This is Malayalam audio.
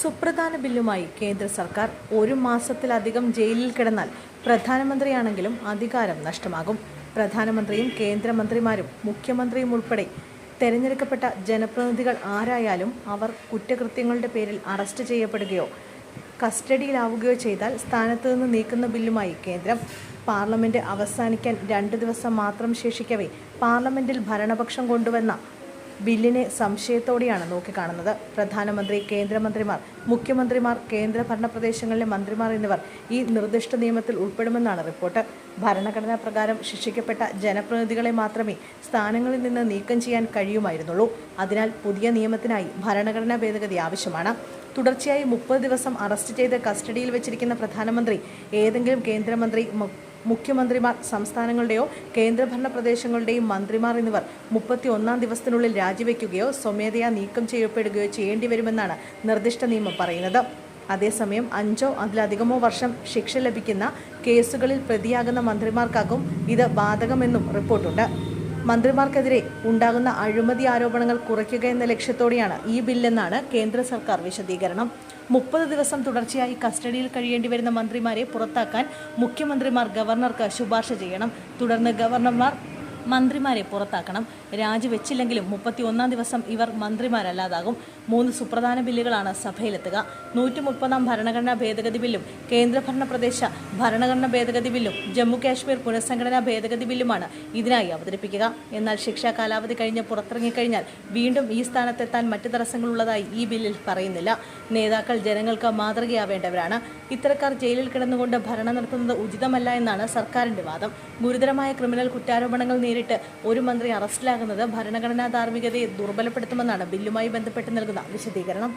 സുപ്രധാന ബില്ലുമായി കേന്ദ്ര സർക്കാർ ഒരു മാസത്തിലധികം ജയിലിൽ കിടന്നാൽ പ്രധാനമന്ത്രിയാണെങ്കിലും അധികാരം നഷ്ടമാകും. പ്രധാനമന്ത്രിയും കേന്ദ്രമന്ത്രിമാരും മുഖ്യമന്ത്രിയും ഉൾപ്പെടെ തെരഞ്ഞെടുക്കപ്പെട്ട ജനപ്രതിനിധികൾ ആരായാലും അവർ കുറ്റകൃത്യങ്ങളുടെ പേരിൽ അറസ്റ്റ് ചെയ്യപ്പെടുകയോ കസ്റ്റഡിയിലാവുകയോ ചെയ്താൽ സ്ഥാനത്ത് നിന്ന് നീക്കുന്ന ബില്ലുമായി കേന്ദ്രം പാർലമെന്റ് അവസാനിക്കാൻ രണ്ട് ദിവസം മാത്രം ശേഷിക്കവേ പാർലമെന്റിൽ ഭരണപക്ഷം കൊണ്ടുവന്ന ബില്ലിനെ സംശയത്തോടെയാണ് നോക്കിക്കാണുന്നത് പ്രധാനമന്ത്രി കേന്ദ്രമന്ത്രിമാർ മുഖ്യമന്ത്രിമാർ കേന്ദ്രഭരണ പ്രദേശങ്ങളിലെ മന്ത്രിമാർ എന്നിവർ ഈ നിർദ്ദിഷ്ട നിയമത്തിൽ ഉൾപ്പെടുമെന്നാണ് റിപ്പോർട്ട്. ഭരണഘടനാ പ്രകാരം ശിക്ഷിക്കപ്പെട്ട ജനപ്രതിനിധികളെ മാത്രമേ സ്ഥാനങ്ങളിൽ നിന്ന് നീക്കം ചെയ്യാൻ കഴിയുമായിരുന്നുള്ളൂ. അതിനാൽ പുതിയ നിയമത്തിനായി ഭരണഘടനാ ഭേദഗതി ആവശ്യമാണ്. തുടർച്ചയായി മുപ്പത് ദിവസം അറസ്റ്റ് ചെയ്ത് കസ്റ്റഡിയിൽ വെച്ചിരിക്കുന്ന പ്രധാനമന്ത്രി ഏതെങ്കിലും കേന്ദ്രമന്ത്രി മുഖ്യമന്ത്രിമാർ സംസ്ഥാനങ്ങളുടെയോ കേന്ദ്രഭരണ പ്രദേശങ്ങളുടെയും മന്ത്രിമാർ എന്നിവർ മുപ്പത്തി ഒന്നാം ദിവസത്തിനുള്ളിൽ രാജിവെക്കുകയോ സ്വമേധയാ നീക്കം ചെയ്യപ്പെടുകയോ ചെയ്യേണ്ടിവരുമെന്നാണ് നിർദ്ദിഷ്ട നിയമം പറയുന്നത്. അതേസമയം അഞ്ചോ അതിലധികമോ വർഷം ശിക്ഷ ലഭിക്കുന്ന കേസുകളിൽ പ്രതിയാകുന്ന മന്ത്രിമാർക്കാകും ഇത് ബാധകമെന്നും റിപ്പോർട്ടുണ്ട്. മന്ത്രിമാർക്കെതിരെ ഉണ്ടാകുന്ന അഴിമതി ആരോപണങ്ങൾ കുറയ്ക്കുക എന്ന ലക്ഷ്യത്തോടെയാണ് ഈ ബില്ലെന്നാണ് കേന്ദ്ര സർക്കാർ വിശദീകരണം. മുപ്പത് ദിവസം തുടർച്ചയായി കസ്റ്റഡിയിൽ കഴിയേണ്ടി വരുന്ന മന്ത്രിമാരെ പുറത്താക്കാൻ മുഖ്യമന്ത്രിമാർ ഗവർണർക്ക് ശുപാർശ ചെയ്യണം. തുടർന്ന് ഗവർണർമാർ മന്ത്രിമാരെ പുറത്താക്കണം. രാജിവെച്ചില്ലെങ്കിലും മുപ്പത്തി ഒന്നാം ദിവസം ഇവർ മന്ത്രിമാരല്ലാതാകും. മൂന്ന് സുപ്രധാന ബില്ലുകളാണ് സഭയിലെത്തുക. നൂറ്റി മുപ്പതാം ഭരണഘടനാ ഭേദഗതി ബില്ലും കേന്ദ്രഭരണ പ്രദേശ ഭരണഘടനാ ഭേദഗതി ബില്ലും ജമ്മു കാശ്മീർ പുനഃസംഘടനാ ഭേദഗതി ബില്ലുമാണ് ഇതിനായി അവതരിപ്പിക്കുക. എന്നാൽ ശിക്ഷാ കാലാവധി കഴിഞ്ഞ് പുറത്തിറങ്ങിക്കഴിഞ്ഞാൽ വീണ്ടും ഈ സ്ഥാനത്തെത്താൻ മറ്റ് തടസ്സങ്ങളുള്ളതായി ഈ ബില്ലിൽ പറയുന്നില്ല. നേതാക്കൾ ജനങ്ങൾക്ക് മാതൃകയാവേണ്ടവരാണ്. ഇത്തരക്കാർ ജയിലിൽ കിടന്നുകൊണ്ട് ഭരണം നടത്തുന്നത് ഉചിതമല്ല എന്നാണ് സർക്കാരിന്റെ വാദം. ഗുരുതരമായ ക്രിമിനൽ കുറ്റാരോപണങ്ങൾ നേരിട്ട് ഒരു മന്ത്രി അറസ്റ്റിലാകുന്നത് ഭരണഘടനാ ധാർമ്മികതയെ ദുർബലപ്പെടുത്തുമെന്നാണ് ബില്ലുമായി ബന്ധപ്പെട്ട് നൽകുന്ന വിശദീകരണം.